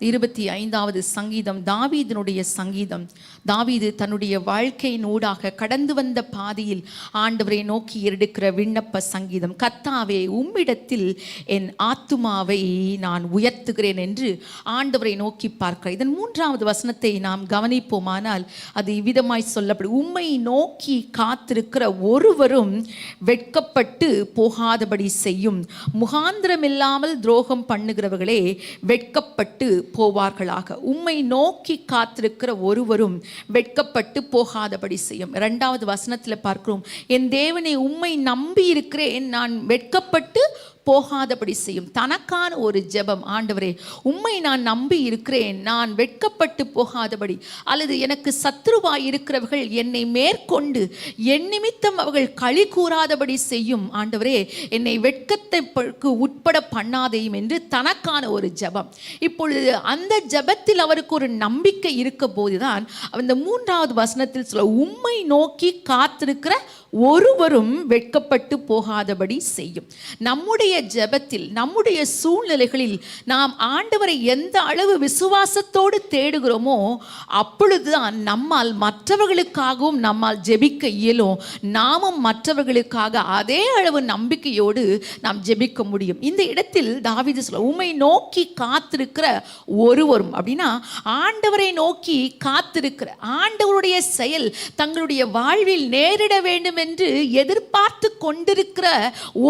இருபத்தி ஐந்தாவது சங்கீதம் தாவீதினுடைய சங்கீதம். தாவீது தன்னுடைய வாழ்க்கையினூடாக கடந்து வந்த பாதையில் ஆண்டவரை நோக்கி எடுக்கிற விண்ணப்ப சங்கீதம். கத்தாவே உம்மிடத்தில் என் ஆத்துமாவை நான் உயர்த்துகிறேன் என்று ஆண்டவரை நோக்கி பார்க்கிறேன் இதன் மூன்றாவது வசனத்தை நாம் கவனிப்போமானால் அது இவ்விதமாய் சொல்லப்படும் உம்மை நோக்கி காத்திருக்கிற ஒருவரும் வெட்கப்பட்டு போகாதபடி செய்யும். முகாந்திரமில்லாமல் துரோகம் பண்ணுகிறவர்களே வெட்கப்பட்டு போவார்களாக. உம்மை நோக்கி காத்திருக்கிற ஒருவரும் வெட்கப்பட்டு போகாதபடி செய்யும். இரண்டாவது வசனத்தில் பார்க்கிறோம் என் தேவனை உம்மை நம்பி இருக்கிறேன் நான் வெட்கப்பட்டு போகாதபடி செய்யும். தனக்கான ஒரு ஜெபம். ஆண்டவரே உம்மை நான் நம்பி இருக்கிறேன் நான் வெட்கப்பட்டு போகாதபடி அல்லது எனக்கு சத்ருவாய் இருக்கிறவர்கள் என்னை மேற்கொண்டு என் நிமித்தம் அவர்கள் களி கூறாதபடி செய்யும். ஆண்டவரே என்னை வெட்கத்தை உட்பட பண்ணாதேயும் என்று தனக்கான ஒரு ஜெபம். இப்பொழுது அந்த ஜெபத்தில் அவருக்கு ஒரு நம்பிக்கை இருக்க போதுதான் அந்த மூன்றாவது வசனத்தில் சொல்ல உம்மை நோக்கி காத்திருக்கிற ஒருவரும் வெட்கப்பட்டு போகாதபடி செய்யும். நம்முடைய ஜெபத்தில் நம்முடைய சூழ்நிலைகளில் நாம் ஆண்டவரை எந்த அளவு விசுவாசத்தோடு தேடுகிறோமோ அப்பொழுதுதான் நம்மால் மற்றவர்களுக்காகவும் நம்மால் ஜெபிக்க இயலும். நாமும் மற்றவர்களுக்காக அதே அளவு நம்பிக்கையோடு நாம் ஜெபிக்க முடியும். இந்த இடத்தில் தாவீது சொல்ல உம்மை நோக்கி காத்திருக்கிற ஒருவரும் அப்படின்னா ஆண்டவரை நோக்கி காத்திருக்கிற ஆண்டவருடைய செயல் தங்களுடைய வாழ்வில் நேரிட வேண்டும் என்று எதிர்பார்த்து கொண்டிருக்கிற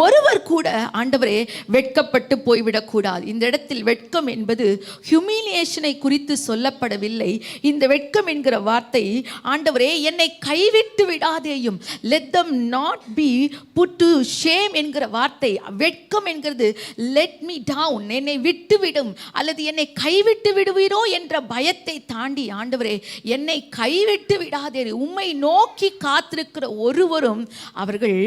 ஒருவர் கூட ஆண்டவரே வெட்கப்பட்டு போய்விடக்கூடாது. இந்த இடத்தில் வெட்கம் என்பது ஹியூமிலியேஷனை குறித்து சொல்லப்படவில்லை. இந்த வெட்கம் என்கிற வார்த்தை ஆண்டவரே என்னை கைவிட்டு விடாதேயும் let them not be put to shame என்கிற வார்த்தை. வெட்கம் என்கிறது லெட் மீ டவுன் என்னை விட்டுவிடும் அல்லது என்னை கைவிட்டு விடுவீரோ என்ற பயத்தை தாண்டி ஆண்டவரே என்னை கைவிட்டு விடாதே உம்மை நோக்கி காத்திருக்கிற ஒருவர் ஒருவரும் அவர்கள்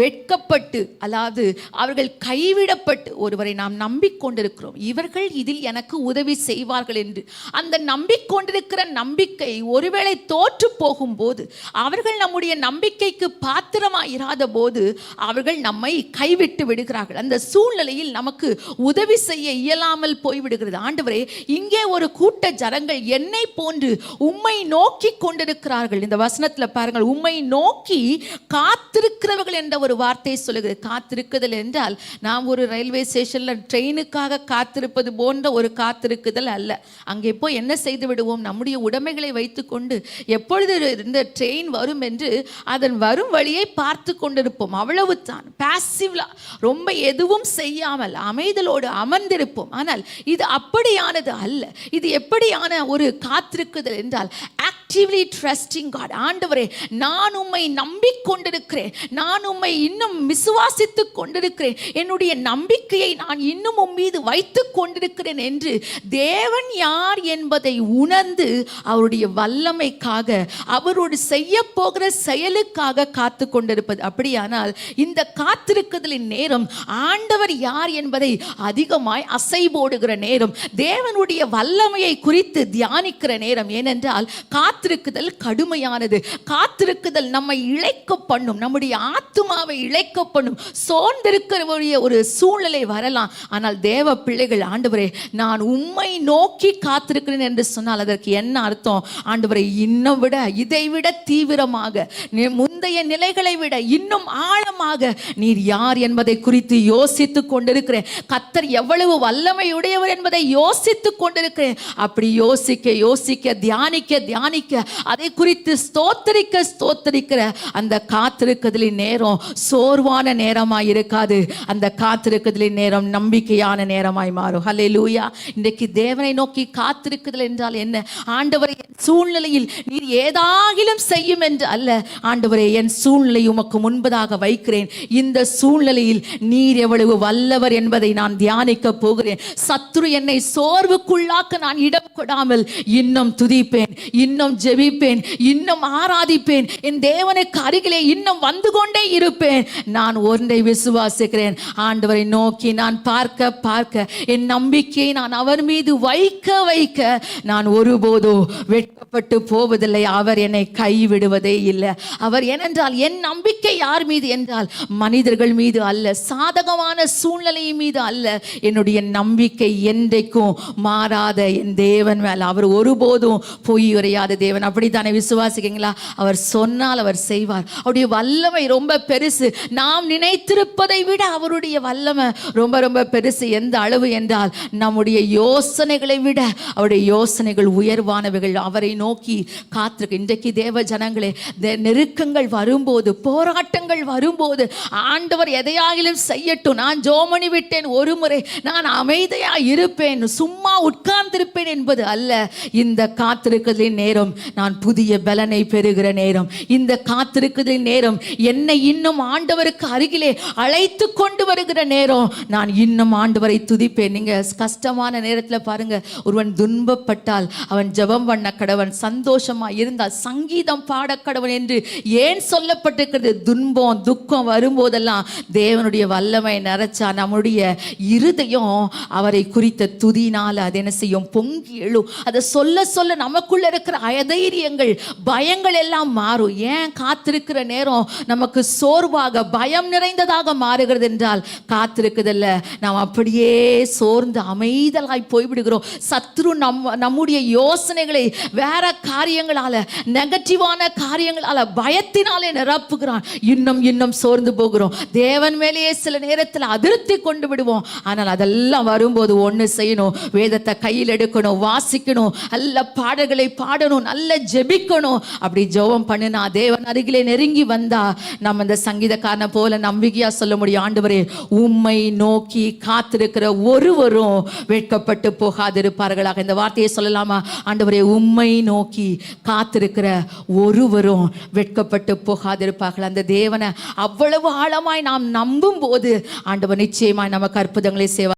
வெட்கப்பட்டு அதாவது அவர்கள் கைவிடப்பட்டு ஒருவரை நாம் நம்பிக்கொண்டிருக்கிறோம். இவர்கள் இதில் எனக்கு உதவி செய்வார்கள் என்று. அந்த நம்பிக்கொண்டிருக்கிற நம்பிக்கை ஒருவேளை தோற்று போகும்போது அவர்கள் நம்முடைய நம்பிக்கைக்கு பாத்திரமாயிராத போது அவர்கள் நம்மை கைவிட்டு விடுகிறார்கள். அந்த சூழ்நிலையில் நமக்கு உதவி செய்ய இயலாமல் போய்விடுகிறது. ஆண்டவரே இங்கே ஒரு கூட்ட ஜனங்கள் என்னை போன்று உம்மை நோக்கி கொண்டிருக்கிறார்கள். இந்த வசனத்தில் பாருங்கள் உம்மை நோக்கி காத்திருக்கிறவர்கள் என்ற ஒரு வார்த்தை சொல்லுகிறது. காத்திருக்குதல் என்றால் நாம் ஒரு ரயில்வே ஸ்டேஷனில் ட்ரெயினுக்காக காத்திருப்பது போன்ற ஒரு காத்திருக்குதல் அல்ல. அங்கே போய் என்ன செய்து விடுவோம்? நம்முடைய உடைமைகளை வைத்துக்கொண்டு எப்பொழுது இந்த ட்ரெயின் வரும் என்று அதன் வரும் வழியை பார்த்து கொண்டிருப்போம். அவ்வளவுதான் பாசிவ்லா ரொம்ப எதுவும் செய்யாமல் அமைதலோடு அமர்ந்திருப்போம். ஆனால் இது அப்படியானது அல்ல. இது எப்படியான ஒரு காத்திருக்குதல் என்றால் ஆக்டிவ்லி ட்ரஸ்டிங் காட் ஆண்டவரே நான் உம்மை நம்பிக்கொண்டிருக்கிறேன். நான் உம்மை இன்னும் விசுவாசித்து கொண்டிருக்கிறேன். என்னுடைய நம்பிக்கையை நான் இன்னும் உன் மீது வைத்து கொண்டிருக்கிறேன் என்று தேவன் யார் என்பதை உணர்ந்து அவருடைய வல்லமைக்காக அவரோடு செய்ய போகிற செயலுக்காக காத்து கொண்டிருப்பது. அப்படியானால் இந்த காத்திருக்குதலின் நேரம் ஆண்டவர் யார் என்பதை அதிகமாய் அசை போடுகிற நேரம் தேவனுடைய வல்லமையை குறித்து தியானிக்கிற நேரம். ஏனென்றால் காத்து காத்திருக்குதல் கடுமையானது. காத்திருக்குதல் நம்மை இழைக்க பண்ணும். நம்முடைய ஆத்துமாவை இழைக்க பண்ணும். சோர்ந்திருக்கிறவருடைய ஒரு சூழ்நிலை வரலாம். ஆனால் தேவ பிள்ளைகள் ஆண்டவரே நான் உம்மை நோக்கி காத்திருக்கிறேன் என்று சொன்னால் அதற்கு என்ன அர்த்தம்? ஆண்டவரை இன்னும் விட இதை விட தீவிரமாக முந்தைய நிலைகளை விட இன்னும் ஆழமாக நீர் யார் என்பதை குறித்து யோசித்து கொண்டிருக்கிறேன். கத்தர் எவ்வளவு வல்லமையுடையவர் என்பதை யோசித்து கொண்டிருக்கிறேன். அப்படி யோசிக்க யோசிக்க தியானிக்க தியானிக்க அதை குறித்து ஸ்தோத்தரிக்க ஸ்தோத்தரிக்கிற அந்த காத்திருக்கதலின் நேரம் சோர்வான நேரமாய் இருக்காது. அந்த காத்திருக்கதலின் நேரம் நம்பிக்கையான நேரமாய் மாறும். ஹலே லூயா இன்றைக்கு தேவனை நோக்கி காத்திருக்குதல் என்றால் என்ன? ஆண்டவரை என் சூழ்நிலையில் நீர் ஏதாகிலும் செய்யும் என்று அல்ல. ஆண்டவரை என் சூழ்நிலை உமக்கு முன்பதாக வைக்கிறேன். இந்த சூழ்நிலையில் நீர் எவ்வளவு வல்லவர் என்பதை நான் தியானிக்க போகிறேன். சத்துரு என்னை சோர்வுக்குள்ளாக்க நான் இடம் கொடாமல் இன்னும் துதிப்பேன். இன்னும் ஜெபிப்பேன் இன்னும் ஆராதிப்பேன். என் தேவனுக்கு அருகிலே இன்னும் வந்து கொண்டே இருப்பேன். நான் ஒன்றை விசுவாசிக்கிறேன். ஆண்டவரை நோக்கி நான் பார்க்க பார்க்க என் நம்பிக்கையை நான் அவர் மீது வைக்க வைக்க நான் ஒருபோதோ வெட்கப்பட்டு போவதில்லை. அவர் என்னை கைவிடுவதே இல்லை. அவர் ஏனென்றால் என் நம்பிக்கை யார் மீது என்றால் மனிதர்கள் மீது அல்ல. சாதகமான சூழ்நிலை மீது அல்ல. என்னுடைய நம்பிக்கை என்றைக்கும் மாறாத என் தேவன் மேல். அவர் ஒருபோதும் பொய் உரையாத தேவன் அப்படித்தானே விசுவாசிக்கீங்களா அவர் சொன்னால் அவர் செய்வார். அவருடைய வல்லமை ரொம்ப பெருசு. நாம் நினைத்திருப்பதை விட அவருடைய வல்லமை ரொம்ப ரொம்ப பெருசு. எந்த அளவு என்றால் நம்முடைய யோசனைகளை விட அவருடைய யோசனைகள் உயர்வானவைகள். அவரை நோக்கி காத்திருக்கு இன்றைக்கு தேவ ஜனங்களே தே- நெருக்கங்கள் வரும்போது போராட்டங்கள் வரும்போது ஆண்டவர் எதையாகிலும் செய்யட்டும். நான் ஜோமணி விட்டேன் ஒரு முறை. நான் அமைதியா இருப்பேன். சும்மா உட்கார்ந்திருப்பேன் என்பது அல்ல. இந்த காத்திருக்கிறதின் நேரம் நான் புதிய பலனை பெறுகிற நேரம். இந்த காத்திருக்குதல் நேரம் என்னை இன்னும் ஆண்டவருக்கு அருகிலே அழைத்து கொண்டு வருகிற நேரம். நான் இன்னும் ஆண்டவரை துதிப்பேன். நீங்க கஷ்டமான நேரத்துல பாருங்க. ஒருவன் துன்பப்பட்டால் அவன் ஜெபம் பண்ண கடவன் சந்தோஷமா இருந்தால் சங்கீதம் பாட கடவன் என்று ஏன் சொல்லப்பட்டிருக்கிறது? துன்பம் துக்கம் வரும்போதெல்லாம் தேவனுடைய வல்லமை நிறைச்சா நம்முடைய இருதயம் அவரை குறித்த துதினால அது என்ன செய்யும்? பொங்கி எழும். அதை சொல்ல சொல்ல நமக்குள்ள இருக்கிற தைரியங்கள் பயங்கள் எல்லாம் மாறும். ஏன் காத்திருக்கிற நேரம் நமக்கு சோர்வாக பயம் நிறைந்ததாக மாறுகிறது என்றால் காத்திருக்குதல்ல. நாம் அப்படியே சோர்ந்து அமைதலாய் போய்விடுகிறோம். சத்ரு நம் நம்முடைய யோசனைகளை வேற காரியங்களால நெகட்டிவான காரியங்களால பயத்தினாலே நிரப்புகிறான். இன்னும் இன்னும் சோர்ந்து போகிறோம். தேவன் மேலேயே சில நேரத்தில் அதிருப்தி கொண்டு விடுவோம். ஆனால் அதெல்லாம் வரும்போது ஒன்று செய்யணும். வேதத்தை கையில் எடுக்கணும் வாசிக்கணும் நல்ல பாடல்களை பாடணும் நல்ல ஜெபிக்கணும். அப்படி ஜெபம் பண்ணினா தேவன் அருகிலே நெருங்கி வந்தா நம்ம இந்த சங்கீதக்காரனை போல நம்பிக்கையா சொல்ல முடியும். ஆண்டவரே உம்மை நோக்கி காத்திருக்கிற ஒருவரும் வெட்கப்பட்டு போகாதிருப்பார்களாக. இந்த வார்த்தையை சொல்லலாமா? ஆண்டவரே உம்மை நோக்கி காத்திருக்கிற ஒருவரும் வெட்கப்பட்டு போகாதிருப்பார்கள். அந்த தேவனை அவ்வளவு ஆழமாய் நாம் நம்பும் போது ஆண்டவர் நிச்சயமாய் நமக்கு அற்புதங்களை செய்வார்.